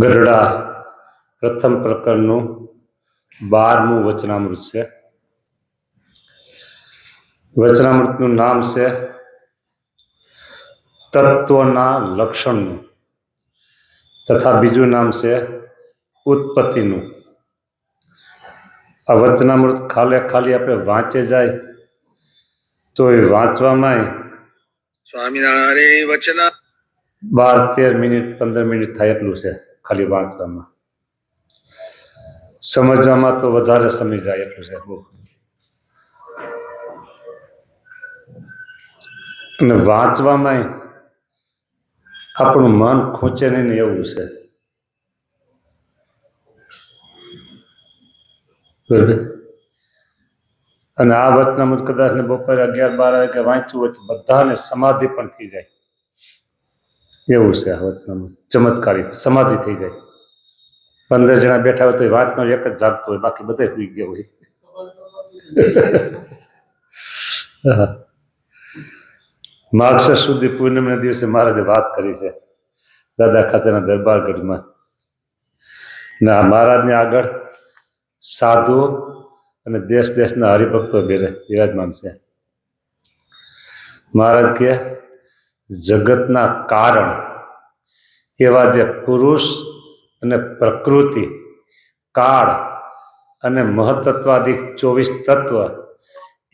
ગઢડા પ્રથમ પ્રકરણનું બારમું વચનામૃત છે. વચનામૃતનું નામ છે તત્વના લક્ષણનું તથા બીજું નામ છે ઉત્પત્તિનું. આ વચનામૃત ખાલે ખાલી આપણે વાંચે જાય તો એ વાંચવામાં સ્વામિનારાયણ વચના. બાર તેર મિનિટ પંદર મિનિટ થાય એટલું છે. ખાલી વાંચવામાં સમજવામાં તો વધારે સમય જાય એટલું છે. બહુ અને વાંચવામાં આપણું મન ખૂંચે નહીં એવું છે. બરાબર? અને આ વચનામૃત કદાચ ને બપોરે અગિયાર બાર વાગે વાંચ્યું હોય તો બધાને સમાધિ પણ થઈ જાય. એવું છે આ વચનામૃત. ચમત્કારી. સમાધિ થઈ જાય. પંદર જણા બેઠા હોય તો એ વાતનો એક જ જાગતો હોય. બાકી બધા સુઈ ગયા હોય. માગસર સુધી પૂર્ણિમાના દિવસે મહારાજે વાત કરી છે. દાદા ખાતેના દરબારગઢમાં. ના મહારાજને આગળ સાધુ અને દેશ દેશના હરિભક્તો બેરે વિરાજમાન છે. મહારાજ કે જગતના કારણ એવા જે પુરુષ અને પ્રકૃતિ, કાળ અને મહતત્વાદિક ચોવીસ તત્વ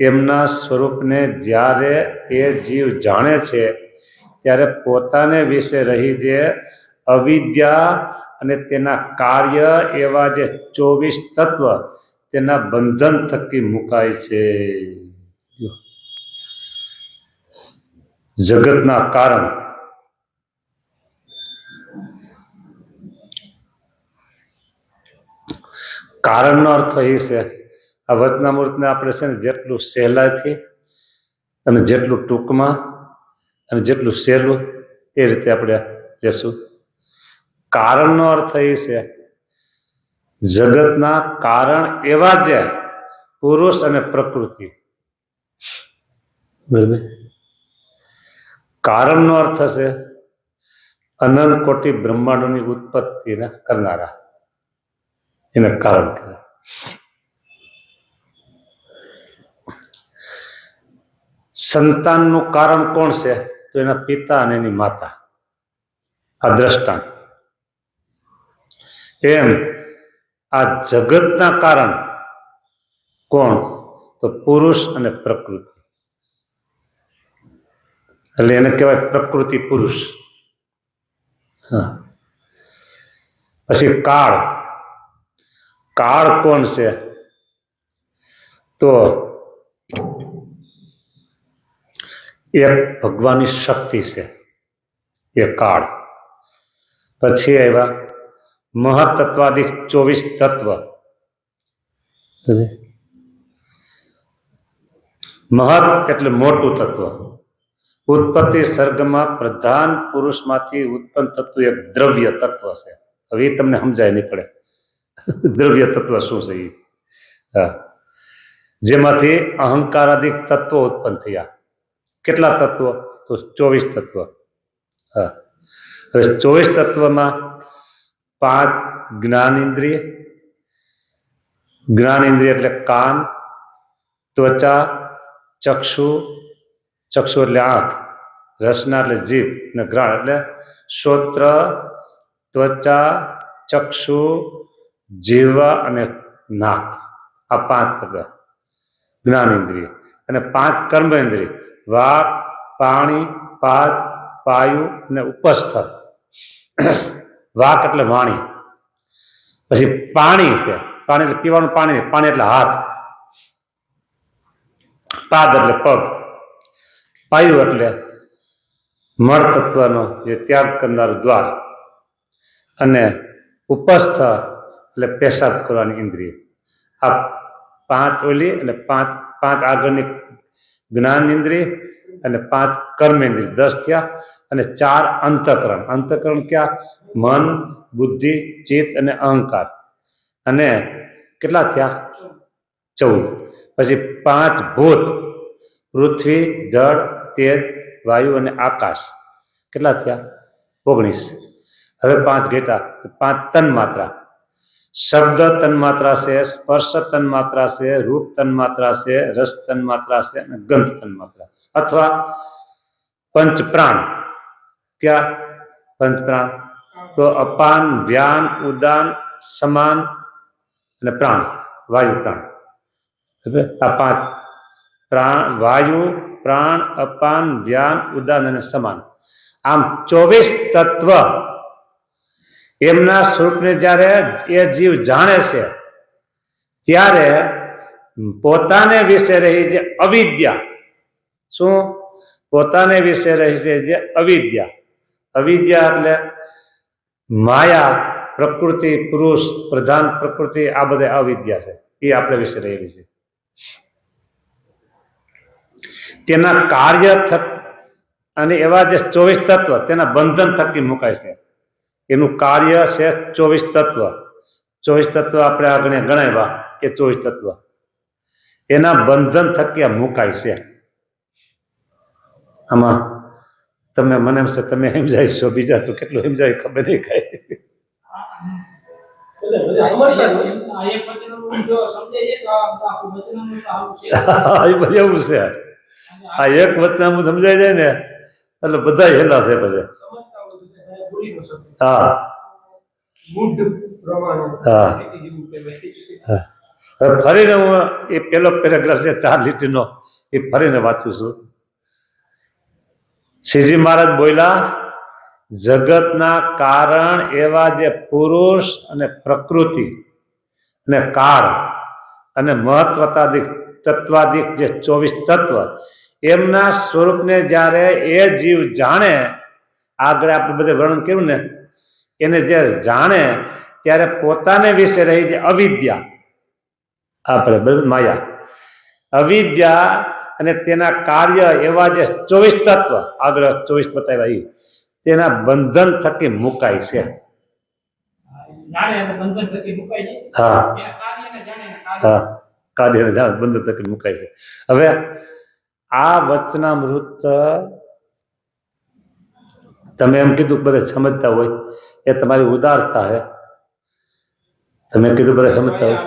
એમના સ્વરૂપને જ્યારે એ જીવ જાણે છે, ત્યારે પોતાને વિશે રહી જે અવિદ્યા અને તેના કાર્ય એવા જે ચોવીસ તત્વ તેના બંધન થકી મુકાય છે. જગતના કારણ. કારણનો અર્થ એ છે, આ વચનામૃતને આપણે છે ને જેટલું સહેલાઈથી અને જેટલું ટૂંકમાં અને જેટલું સહેલું એ રીતે આપણે લેશું. કારણનો અર્થ એ છે, જગતના કારણ એવા જે પુરુષ અને પ્રકૃતિ. બરાબર? કારણનો અર્થ હશે અનંત કોટી બ્રહ્માંડોની ઉત્પત્તિને કરનારા. એને કારણ કહેવાય. સંતાનનું કારણ કોણ છે? તો એના પિતા અને એની માતા. આ દ્રષ્ટાંત. એમ આ જગતના કારણ કોણ? તો પુરુષ અને પ્રકૃતિ. એટલે એને કહેવાય પ્રકૃતિ પુરુષ. હા. પછી કાળ. કાળ કોણ છે? તો એક ભગવાનની શક્તિ છે. એ કાળ. પછી આવ્યા મહતત્વાદિક ચોવીસ તત્વ. મહત એટલે મોટું તત્વ. ઉત્પત્તિ સર્ગમાં પ્રધાન પુરુષમાંથી ઉત્પન્ન થતું એક દ્રવ્ય તત્વ છે. હવે એ તમને સમજાય નહીં પડે. દ્રવ્ય તત્વ શું છે એ હા. જેમાંથી અહંકારાદિક તત્વો ઉત્પન્ન થયા. કેટલા તત્વો? તો ચોવીસ તત્વ. હા. હવે ચોવીસ તત્વમાં પાંચ જ્ઞાન ઇન્દ્રિય જ્ઞાન ઇન્દ્રિય એટલે કાન, ત્વચા, ચક્ષુ ચક્ષુ એટલે આંખ, રસના એટલે જીભ અને ઘ્રાણ એટલે શ્રોત્ર ત્વચા, ચક્ષુ જીવા અને નાક. આ પાંચ તત્વ. જ્ઞાન ઇન્દ્રિય અને પાંચ કર્મ ઇન્દ્રિય વાક, પાણી, પાદ, પાયુ અને ઉપસ્થ વાક એટલે વાણી. પછી પાણી છે. પાણી એટલે પીવાનું પાણી પાણી એટલે હાથ. પાદ એટલે પગ. પાયુ એટલે મળ તત્વનો જે ત્યાગ કરનાર દ્વાર અને ઉપસ્થ એટલે પેશાબ કરવાની ઇન્દ્રિય. આ પાંચ ઓલી અને પાંચ પાંચ આગળની જ્ઞાન ઇન્દ્રિય અને પાંચ કર્મ ઇન્દ્રિય. દસ થયા અને ચાર અંતકરણ. અંતકરણ ક્યાં? મન, બુદ્ધિ, ચિત્ત અને અહંકાર. અને કેટલા થયા? ચૌદ. પછી પાંચ ભૂત, પૃથ્વી, જળ તેજ વાયુ અને આકાશ. કેટલા થયા? ઓગણીસ. હવે પાંચ ઘેટા, પાંચ તન માત્રા. શબ્દ તન માત્રા છે, સ્પર્શ તન માત્રા છે, રૂપ તન માત્રા છે, રસ તન માત્રા છે અને ગંધ તન માત્રા. અથવા પંચ પ્રાણ. ક્યાં? પંચ પ્રાણ. તો અપાન, વ્યાન, ઉદાન, સમાન અને પ્રાણ. વાયુ પ્રાણ. બરાબર? આ પાંચ પ્રાણ, વાયુ પ્રાણ અપાન વ્યાન ઉદાન અને સમાન. આમ ચોવીસ તત્વ એમના સ્વરૂપને જ્યારે એ જીવ જાણે છે, ત્યારે પોતાને વિશે રહી જે અવિદ્યા. શું? પોતાને વિશે રહી છે જે અવિદ્યા. અવિદ્યા એટલે માયા, પ્રકૃતિ, પુરુષ, પ્રધાન, પ્રકૃતિ, આ બધા અવિદ્યા છે. એ આપણે વિશે રહેલી છે. તેના કાર્ય થક અને એવા જે ચોવીસ તત્વ તેના બંધન થકી મુકાય છે. એનું કાર્ય છે ચોવીસ તત્વ. ચોવીસ તત્વ આપણે આગળ ગણાવ્યા એ ચોવીસ તત્વ. એના બંધન થકી આ મુકાય છે. આમાં તમે મને એમ છે તમે સમજાવી છો બીજા તો કેટલું સમજાવી ખબર નહીં કાંઈ. એવું છે. આ એક વચનામું સમજાય જાય ને એટલે બધા હેલા છે પછી. હા હા. હવે ફરીને હું એ પેલો પેરેગ્રાફ છે ચાર લીટીનો એ ફરીને વાંચું છું શ્રીજી મહારાજ બોલ્યા જગતના કારણ એવા જે પુરુષ અને પ્રકૃતિ અને કાળ અને મહત્વતાદિક તત્વાદિક જે ચોવીસ તત્વ એમના સ્વરૂપને જ્યારે એ જીવ જાણે આગળ આપણે બધે વર્ણન કર્યું ને એને જે જાણે ત્યારે પોતાને વિશે રહી જે અવિદ્યા. આપણે માયા. અવિદ્યા અને તેના કાર્ય એવા જે ચોવીસ તત્વ આગળ ચોવીસ બતાવ્યા એ તેના બંધન થકી મુકાય છે. છે. હા. કાર્ય હા. કાર્યને જાણ બંધન થકી મુકાય છે. હવે આ વચનામૃત તમે એમ કીધું બધા સમજતા હોય, એ તમારી ઉદારતા હે. તમે કીધું બધા સમજતા હોય.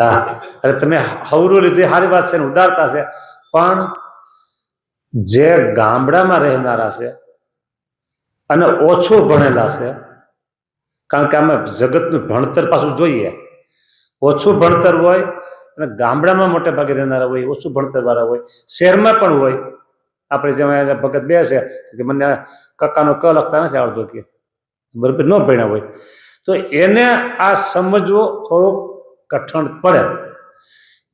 હા, અરે તમે હવરું લીધું સારી વાત છે ઉદારતા છે. પણ જે ગામડામાં રહેનારા છે અને ઓછું ભણેલા છે, કારણ કે અમે જગતનું ભણતર પાછું જોઈએ. ઓછું ભણતર હોય અને ગામડામાં મોટે ભાગે રહેનારા હોય, ઓછું ભણતર વાળા હોય, શહેરમાં પણ હોય. આપણે જેમાં ભગત બે છે, કે મને કક્કાનો ક લખતા નથી આવડતો કે, બરાબર ન ભણ્યા હોય. તો એને આ સમજવું થોડુંક કઠણ પડે.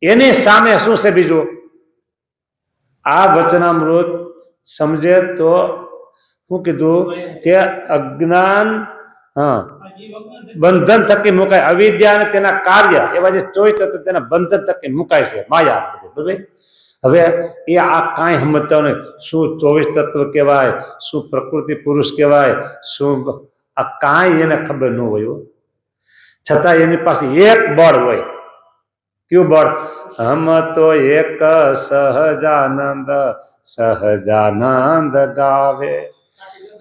એની સામે શું છે બીજું? આ વચનામૃત સમજે તો શું કીધું? કે અજ્ઞાન હા. બંધન થકી મુકાય. અવિદ્યા અને તેના કાર્ય, એવા જે ચોઈ તત્વ તેના બંધન થકી મુકાય છે. માયા બરાબર? હવે એ આ કાંઈ સમજતા નહીં. શું ચોવીસ તત્વ કહેવાય, શું પ્રકૃતિ પુરુષ કહેવાય, શું આ કાંઈ એને ખબર ન હોય. છતાં એની પાસે એક બળ હોય. કયું બળ? હમ તો એક સહજાનંદ સહજાનંદ ગાવે.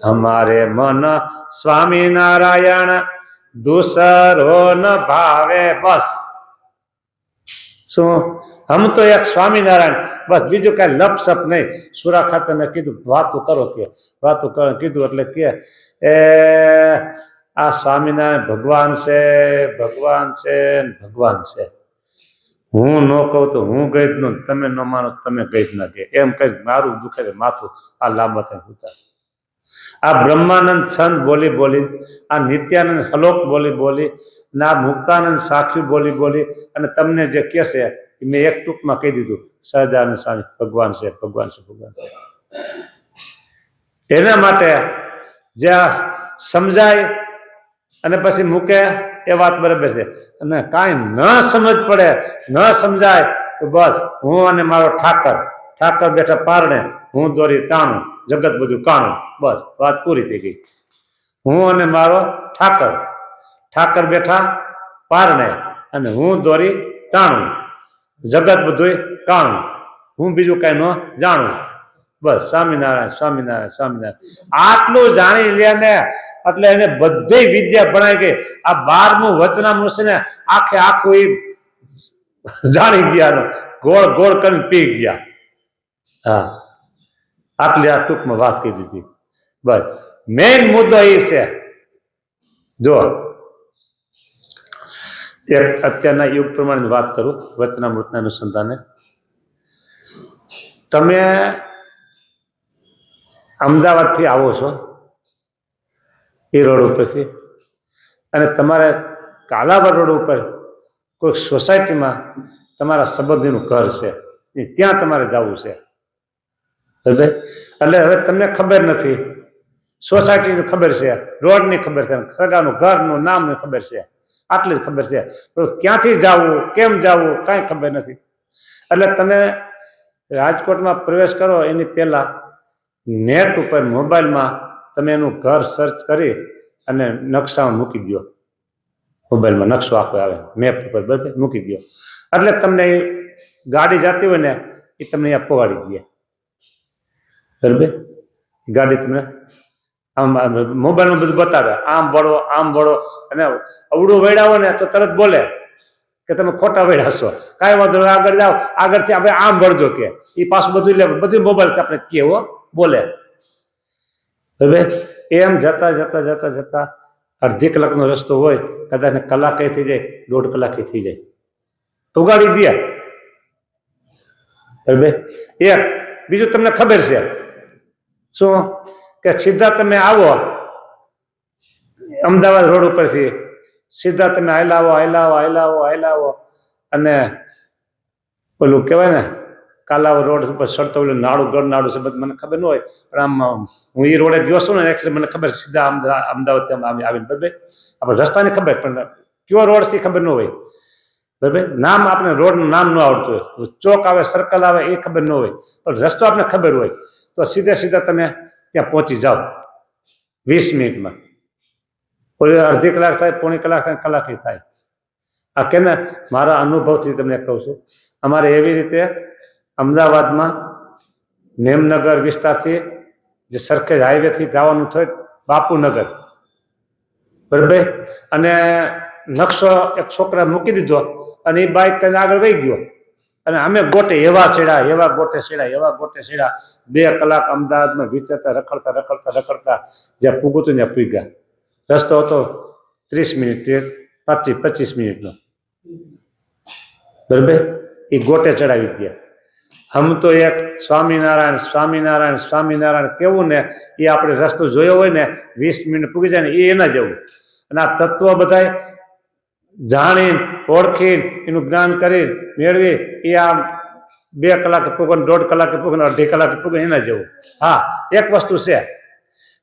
અમારે મન સ્વામી દુસરો ન ભાવે બસ. શું? હમ તો એક સ્વામિનારાયણ, બસ બીજું કઈ લપસપ નહીં. સુરા ખાતરને કીધું, વાતું કરો કે, વાતું કરો. કીધું એટલે કે, એ, આ સ્વામિનારાયણ ભગવાન છે ભગવાન છે ભગવાન છે. હું ન કહું તો હું ગઈ જ તમે ન માનો તમે ગઈ જ નથી એમ કઈ મારું દુખે માથું આ લાંબા થાય ઉતાર. આ બ્રહ્માનંદ છંદ બોલી બોલી, આ નિત્યાનંદ હલોક બોલી બોલી, ને આ મુક્તાનંદ સાખ્યું બોલી બોલી, અને તમને જે કહેશે એ મેં એક ટૂંકમાં કહી દીધું. સહજાનંદ સ્વામી, ભગવાન છે ભગવાન છે ભગવાન છે. એના માટે જે આ સમજાય અને પછી મૂકે એ વાત બરાબર છે. અને કાંઈ ન સમજ પડે, ન સમજાય, તો બસ હું અને મારો ઠાકર ઠાકર બેઠા પારણે, હું દોરી તાણું જગત બધું કાણું. બસ, વાત પૂરી થઈ ગઈ. હું અને મારો ઠાકર ઠાકર બેઠા પારણે અને હું દોરી તાણું. જગત બધું કાણું. હું બીજું કઈ ન જાણું. બસ, સ્વામિનારાયણ સ્વામિનારાયણ સ્વામિનારાયણ. આટલું જાણી લે ને એટલે એને બધી વિદ્યા ભણાઈ ગઈ. આ બારમું વચનામૃત છે ને, આખે આખું એ જાણી ગયા ગોળ ગોળ કરીને પી ગયા. હા. આટલી આ ટૂંકમાં વાત કરી દીધી. બસ. મેઇન મુદ્દો એ છે. જો, એક અત્યારના યુગ પ્રમાણે વાત કરું વચનામૃતના અનુસંધાને. તમે અમદાવાદથી આવો છો, એ રોડ ઉપરથી, અને તમારે કાલાવડ રોડ ઉપર કોઈ સોસાયટીમાં તમારા સંબંધીનું ઘર છે ત્યાં તમારે જવું છે. બરાબર એટલે હવે તમને ખબર નથી. સોસાયટીની ખબર છે. રોડની ખબર છે. સગાનું ઘરનું, નામની ખબર છે. આટલી જ ખબર છે. ક્યાંથી જવું? કેમ જવું? કાંઈ ખબર નથી. એટલે તમે રાજકોટમાં પ્રવેશ કરો એની પહેલાં નેટ ઉપર મોબાઈલમાં તમે એનું ઘર સર્ચ કરી અને નકશામાં મૂકી દો મોબાઈલમાં નકશો આખો આવે. મેપ ઉપર બધે મૂકી દો એટલે તમને ગાડી જતી હોય ને, એ તમને અહીંયા પહોંચાડી દે. બરાબર? ગાડી તમને આમ મોબાઈલમાં બધું બતાવે. આમ વળો આમ વળો. અને અવડું વેડાવો ને તો તરત બોલે કે તમે ખોટા વેડા છો. કાંઈ વાંધો નહીં, આગળ જાઓ. આગળથી આપણે આમ વળજો કે. એ પાછું બધું લે બધું મોબાઈલ આપણે કેવો બોલે. હવે એમ જતા જતા જતા જતા અડધી કલાકનો રસ્તો હોય, કદાચ કલાકે થઈ જાય, દોઢ કલાકે થઈ જાય. તો ઉગાડી દે બરાબર? એક, બીજું તમને ખબર છે શું? કે સીધા તમે આવો. અમદાવાદ રોડ ઉપરથી. સીધા તમે હાલાવો હાલાવો હાલાવો હાલાવો અને પેલું કહેવાય ને, કાલાવ રોડ ઉપર સડતો પેલું નાળું ગઢ નાડું છે, બધું મને ખબર ન હોય. પણ આમ હું એ રોડે ગયો છું ને, એટલે મને ખબર સીધા અમદા- અમદાવાદ આવીને, બરાબર? આપણે રસ્તાની ખબર, પણ કયો રોડ છે ખબર ન હોય. બરાબર? નામ આપણે રોડનું નામ ન આવડતું હોય. ચોક આવે સર્કલ આવે, એ ખબર ન હોય. પણ રસ્તો આપણે ખબર હોય. તો સીધા સીધા તમે ત્યાં પહોંચી જાઓ. વીસ મિનિટમાં. કોઈ અડધી કલાક થાય, પોણી કલાક થાય કલાક થાય. આ કેમ મારા અનુભવથી તમને કહું છું. અમારે એવી રીતે અમદાવાદમાં મેમનગર વિસ્તારથી જે સરખેજ હાઈવેથી જવાનું થયું, બાપુનગર. બરાબર અને નકશો એક છોકરા મૂકી દીધો અને એ બાઇક કંઈ આગળ વહી ગયો. અને અમે ગોટે એવા છેડા એવા ગોટે છેડા એવા ગોટે છેડા બે કલાક અમદાવાદમાં વિચરતા, રખડતા રખડતા રખડતા જ્યાં પૂગું હતું ત્યાં પૂગ્યા રસ્તો હતો ત્રીસ મિનિટ પચીસ પચીસ મિનિટનો. બરાબર? એ ગોટે ચડાવી ગયા. હમ તો એક સ્વામિનારાયણ સ્વામિનારાયણ સ્વામિનારાયણ કેવું ને, એ આપણે રસ્તો જોયો હોય ને, વીસ મિનિટ પૂગી જાય ને, એ એના જેવું. અને આ તત્વ બધાય જાણી ઓળખી એનું જ્ઞાન કરી મેળવી એ આમ બે કલાકે પૂગન, દોઢ કલાકે પૂગન અઢી કલાકે પૂગન, એના જેવું. હા, એક વસ્તુ છે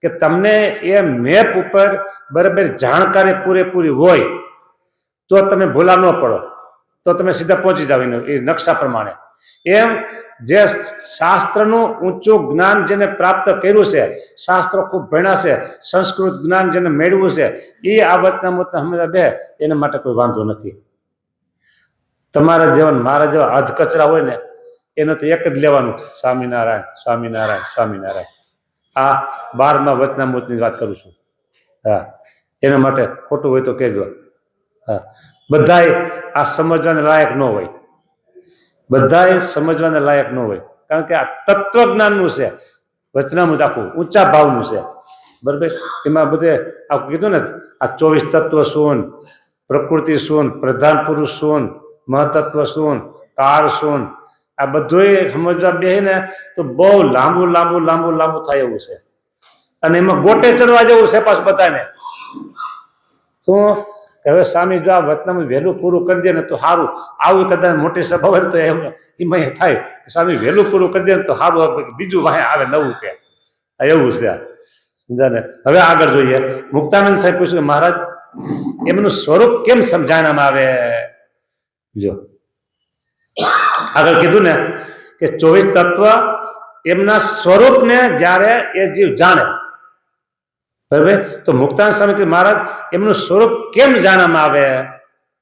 કે તમને એ મેપ ઉપર બરાબર જાણકારી પૂરેપૂરી હોય, તો તમે ભૂલા ન પડો. તો તમે સીધા પહોંચી જાવ એ નકશા પ્રમાણે. એમ જે શાસ્ત્રનું ઊંચું જ્ઞાન જેને પ્રાપ્ત કર્યું છે, શાસ્ત્રો ખૂબ ભણ્યા છે, સંસ્કૃત જ્ઞાન જેને મેળવ્યું છે, એ આ વચના વચનામૃતના હંમેશા બે, એના માટે કોઈ વાંધો નથી. તમારા જેવા મારા જેવા અધ કચરા હોય ને, એને તો એક જ લેવાનું, સ્વામિનારાયણ સ્વામિનારાયણ સ્વામિનારાયણ. આ બારમાં વચનામૃતની વાત કરું છું. હા, એના માટે ખોટું હોય તો કહેજો. હા, બધાય આ સમજવાને લાયક ન હોય. બધાય સમજવાને લાયક ન હોય. કારણ કે આ તત્વજ્ઞાનનું છે. વચનામૃત આખું, ઊંચા ભાવનું છે. બરાબર? એમાં બધે આખું કીધું ને, આ ચોવીસ તત્વ શું પ્રકૃતિ શું પ્રધાન પુરુષ શું મહતત્વ શું કાળ શું આ બધુંય સમજવા બેહે ને તો બહુ લાંબુ લાંબુ લાંબુ લાંબુ થાય એવું છે. અને એમાં ગોટે ચડવા જેવું છે પાછું બધાને. શું હવે સ્વામી જો આ વતનામાં વહેલું પૂરું કરી દે ને તો સારું આવું કદાચ મોટી સભા હોય તો એમ એમાં થાય કે સ્વામી વહેલું પૂરું કરી દે ને તો સારું બીજું વાહે આવે નવું કે. એવું છે સમજા સમજાને? હવે આગળ જોઈએ. મુક્તાનંદ સાહેબ પૂછ્યું કે મહારાજ, એમનું સ્વરૂપ કેમ સમજાવવામાં આવે? જો. આગળ કીધું ને કે ચોવીસ તત્વ એમના સ્વરૂપને જ્યારે એ જીવ જાણે બરાબર? તો મુક્તાન સ્વામી મહારાજ, એમનું સ્વરૂપ કેમ જાણવામાં આવે?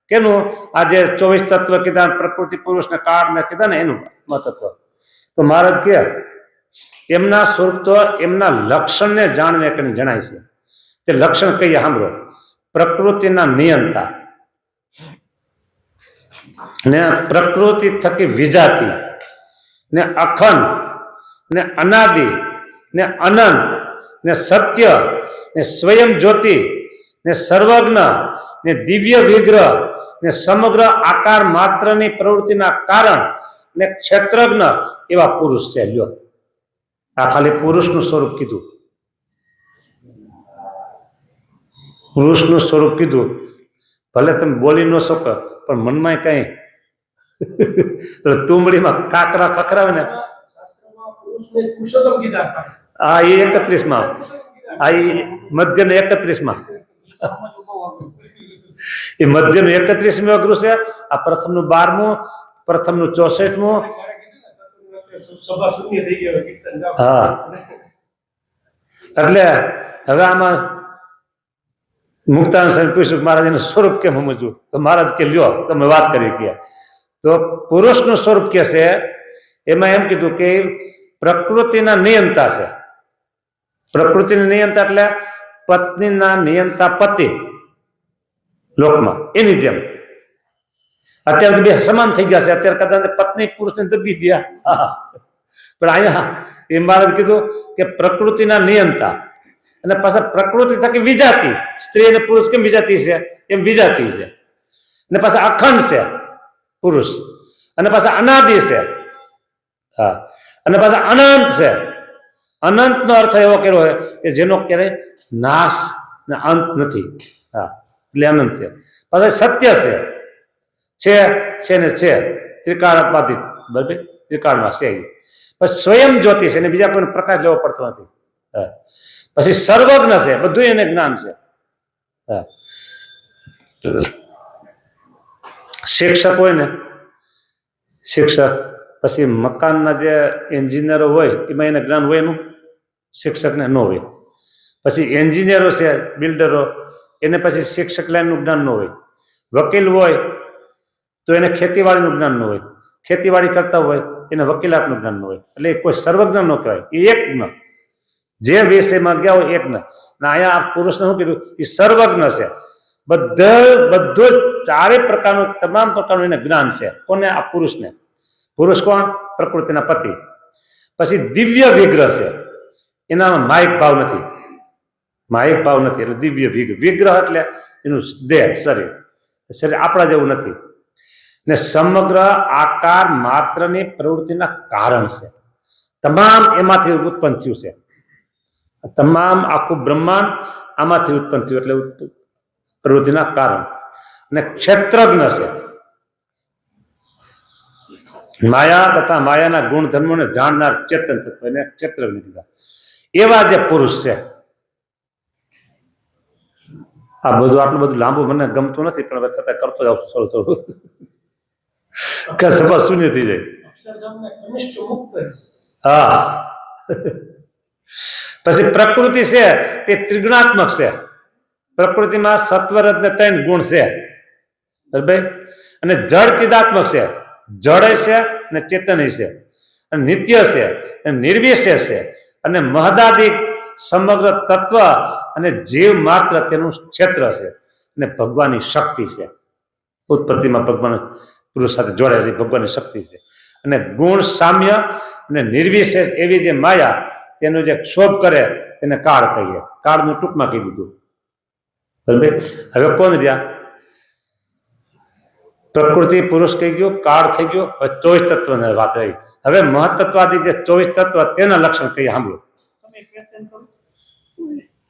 કેનું? આ જે ચોવીસ તત્વ કીધા, પ્રકૃતિ પુરુષના કાળ ને કીધા ને એનું મહત્વ. તો મહારાજ કે એમના સ્વરૂપ તો એમના લક્ષણને જાણને કરીને જણાય છે. તે લક્ષણ કહીએ, સાંભળો. પ્રકૃતિના નિયંતા. ને પ્રકૃતિ થકી વિજાતી. ને અખંડ. ને અનાદિ. ને અનંત. ને સત્ય. ને સ્વયં જ્યોતિ ને સર્વજ્ઞ ને દિવ્ય વિગ્રહ ને સમગ્ર આકાર માત્રની પ્રવૃત્તિના કારણ ને ક્ષેત્રજ્ઞ એવા પુરુષ છે. લ્યો. આ ખાલી પુરુષનું સ્વરૂપ કીધું. પુરુષનું સ્વરૂપ કીધું. ભલે તમે બોલી ન શકો પણ મનમાં કઈ તુંબડીમાં કાકરા ખખરાવે ને. હા એ એકત્રીસમાં. આ મધ્યનું એકત્રીસમાં. એ મધ્યનું એકત્રીસમું અઘરું છે આ પ્રથમનું બારમું, પ્રથમનું ચોસઠમું. હા. એટલે હવે આમાં મુક્તાન સાહેબ પૂછ્યું મહારાજ એનું સ્વરૂપ કેમ સમજવું તો મહારાજ કે, લ્યો, તમે વાત કરી ગયા તો પુરુષનું સ્વરૂપ કે છે એમાં એમ કીધું કે પ્રકૃતિના નિયંતા છે પ્રકૃતિની નિયંતા એટલે પત્નીના નિયંતા પતિ. લોકમાં. એની જેમ. અત્યારે બે સમાન થઈ ગયા છે. અત્યારે કદાચ પત્ની પુરુષને દબી દે પણ અહીંયા એ મહારાજ કીધું કે પ્રકૃતિના નિયંતા. અને પાછા પ્રકૃતિ થકી વિજાતી. સ્ત્રી અને પુરુષ કેમ વિજાતી છે? એમ વિજાતી છે. અને પાછા અખંડ છે. પુરુષ. અને પાછા અનાદિ છે. હા. અને પાછા અનંત છે. અનંતનો અર્થ એવો કર્યો હોય કે જેનો ક્યારેય નાશ ને અંત નથી. હા, એટલે અનંત છે. પછી સત્ય છે. છે છે ને છે. ત્રિકાળ અપાધિત બરાબર? ત્રિકાળમાં છે પછી સ્વયં જ્યોતિ છે એને બીજા કોઈને પ્રકાશ લેવો પડતો નથી. હા. પછી સર્વજ્ઞ છે. બધું એને જ્ઞાન છે. હા. શિક્ષક હોય ને, શિક્ષક પછી મકાનના જે એન્જિનિયરો હોય, એમાં એને જ્ઞાન હોય એનું? શિક્ષકને ન હોય. પછી એન્જિનિયરો છે, બિલ્ડરો, એને પછી શિક્ષક લાઈનનું જ્ઞાન ન હોય. વકીલ હોય, તો એને ખેતીવાડીનું જ્ઞાન ન હોય. ખેતીવાડી કરતા હોય, એને વકીલાતનું જ્ઞાન ન હોય. એટલે કોઈ સર્વજ્ઞ ન કહેવાય. એ એક ન. જે વિષયમાં ગયા હોય, એક ન. અહીંયા આ પુરુષને શું કીધું? એ સર્વજ્ઞ છે. બધા, બધું ચારે પ્રકારનું, તમામ પ્રકારનું એને જ્ઞાન છે. કોને? આ પુરુષને. પુરુષ કોણ? પ્રકૃતિના પતિ. પછી દિવ્ય વિગ્રહ છે. એનામાં માયક ભાવ નથી. માયક ભાવ નથી એટલે દિવ્ય વિગ્રહ એટલે એનું દેહ, શરીર. શરીર આપણા જેવું નથી. ને સમગ્ર આકાર માત્રની પ્રવૃત્તિના કારણ છે. તમામ એમાંથી ઉત્પન્ન થયું છે. તમામ આખું બ્રહ્માંડ આમાંથી ઉત્પન્ન થયું એટલે પ્રવૃત્તિના કારણ. અને ક્ષેત્રજ્ઞ છે. માયા તથા માયાના ગુણધર્મોને જાણનાર ચેતન તત્વ એને ચેત્ર કીધા એવા જે પુરુષ છે આ બધું આટલું બધું લાંબુ મને ગમતું નથી પણ છતાં કરતો જાઉં છું થોડું થોડું. કે સભા શૂન્ય થઈ જાય. હા. પછી પ્રકૃતિ છે તે ત્રિગુણાત્મક છે. પ્રકૃતિમાં સત્વરજ ને ત્રણ ગુણ છે. બરાબર? અને જળ ચિદાત્મક છે. જળ છે અને ચેતન છે. અને નિત્ય છે અને નિર્વિશેષ છે. અને મહદાદિક સમગ્ર તત્વ અને જીવ માત્ર તેનું ક્ષેત્ર છે. અને ભગવાનની શક્તિ છે. ઉત્પત્તિમાં ભગવાન પુરુષ સાથે જોડાયેલી ભગવાનની શક્તિ છે. અને ગુણ સામ્ય અને નિર્વિશેષ એવી જે માયા તેનો જે ક્ષોભ કરે તેને કાળ કહીએ. કાળનું ટૂંકમાં કહી દીધું. હવે કોણ રહ્યા? પ્રકૃતિ પુરુષ કહી ગયો કાળ થઈ ગયો હવે ચોવીસ તત્વની વાત રહી. હવે મહત્તત્વાદી જે ચોવીસ તત્વ તેના લક્ષણ કહીએ સાંભળો.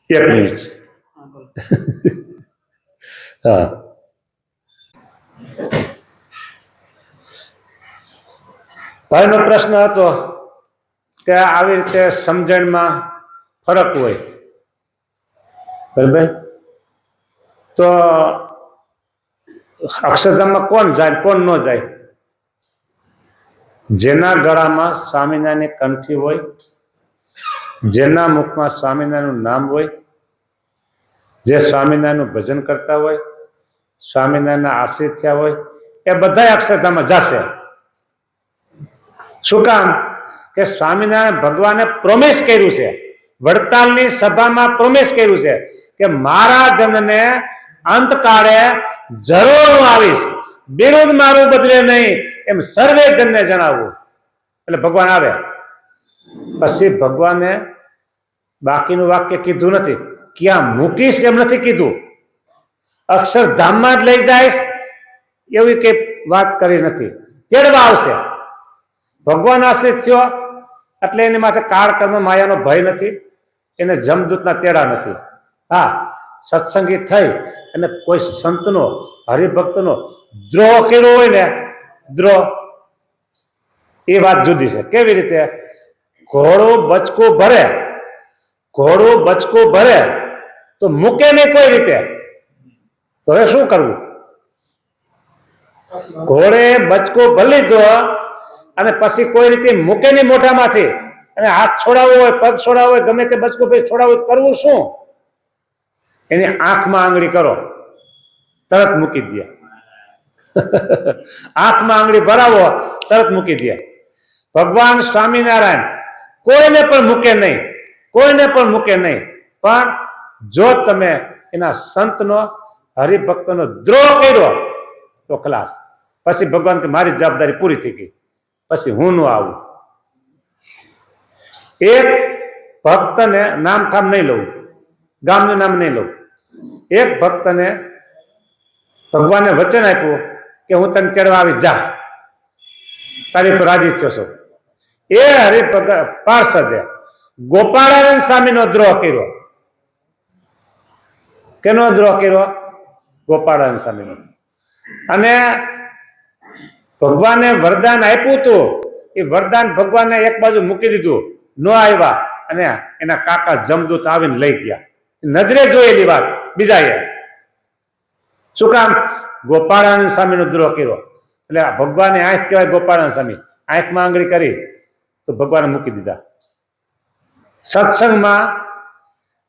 એક મિનિટ. હા હા. ભાઈનો પ્રશ્ન હતો કે આવી રીતે સમજણમાં ફરક હોય. બરાબર? તો અક્ષરધામમાં કોણ જાય કોણ ન જાય? જેના ગળામાં સ્વામિનારાયણની કંઠી હોય, જેના મુખમાં સ્વામિનારાયણનું નામ હોય, જે સ્વામિનારાયણનું ભજન કરતા હોય, સ્વામિનારાયણના આશ્રિત થયા હોય, એ બધા અક્ષરધામમાં જશે. શું કામ? કે સ્વામિનારાયણ ભગવાને પ્રોમિસ કર્યું છે. વડતાલની સભામાં પ્રોમિસ કર્યું છે કે મારા જનને અંતકાળે જરૂર હું આવીશ. બિરુદ મારું બદલે નહીં, એમ સર્વે જનને જણાવવું એટલે ભગવાન આવે. પછી ભગવાને બાકીનું વાક્ય કીધું નથી. ક્યાં મૂકીશ એમ નથી કીધું. અક્ષરધામમાં જ લઈ જઈશ એવી કઈ વાત કરી નથી. તેડવા આવશે. ભગવાન આશ્રિત થયો. એટલે એની માથે કાળ કર્મ માયાનો ભય નથી. એને જમદૂતના તેડા નથી. હા, સત્સંગી થઈ અને કોઈ સંતનો, હરિભક્તનો દ્રોહ કર્યો હોય ને, દ્રોહ, એ વાત જુદી છે. કેવી રીતે? ઘોડો બચકો ભરે, ઘોડો બચકો ભરે, તો મૂકે નહીં કોઈ રીતે? તો હવે શું કરવું? ઘોડે બચકો ભરી લીધો અને પછી કોઈ રીતે મૂકે નહીં મોઢામાંથી? અને હાથ છોડાવવો હોય, પગ છોડાવવો હોય, ગમે તે બચકો પછી છોડાવવું કરવું શું? એની આંખમાં આંગળી કરો. તરત મૂકી દે. આંખમાં આંગળી ભરાવો તરત મૂકી દે. ભગવાન સ્વામિનારાયણ કોઈને પણ મૂકે નહીં કોઈને પણ મૂકે નહીં. પણ જો તમે એના સંતનો હરિભક્તનો દ્રોહ કર્યો તો ખલાસ. પછી ભગવાન કે મારી જવાબદારી પૂરી થઈ ગઈ. પછી હું ન આવું. એક ભક્તને નામ ઠામ નહીં લઉં. ગામનું નામ નહીં લઉં. એક ભક્તને ભગવાને વચન આપ્યું કે હું તને ચડવા આવીશ જા. તારી પર રાજી થયો છું. એ હરિભગ પાર્ષદે ગોપાળાનંદ સ્વામીનો દ્રોહ કર્યો. કેનો દ્રોહ કર્યો? ગોપાળાનંદ સ્વામીનો. અને ભગવાને વરદાન આપ્યું હતું. એ વરદાન ભગવાને એક બાજુ મૂકી દીધું. ન આવ્યા. અને એના કાકા જમદૂત આવીને લઈ ગયા. નજરે જોયેલી વાત. બીજાએ શું કામ? ગોપાળાનંદ સ્વામીનો દ્રોહ કર્યો. એટલે ભગવાનની ભગવાને આંખ કહેવાય ગોપાળાનંદ સ્વામી. આંખમાં આંગળી કરી, તો ભગવાને મૂકી દીધા. સત્સંગમાં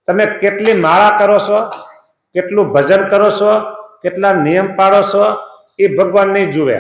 તમે કેટલી માળા કરો છો, કેટલું ભજન કરો છો, કેટલા નિયમ પાડો છો, એ ભગવાન નહીં જુએ.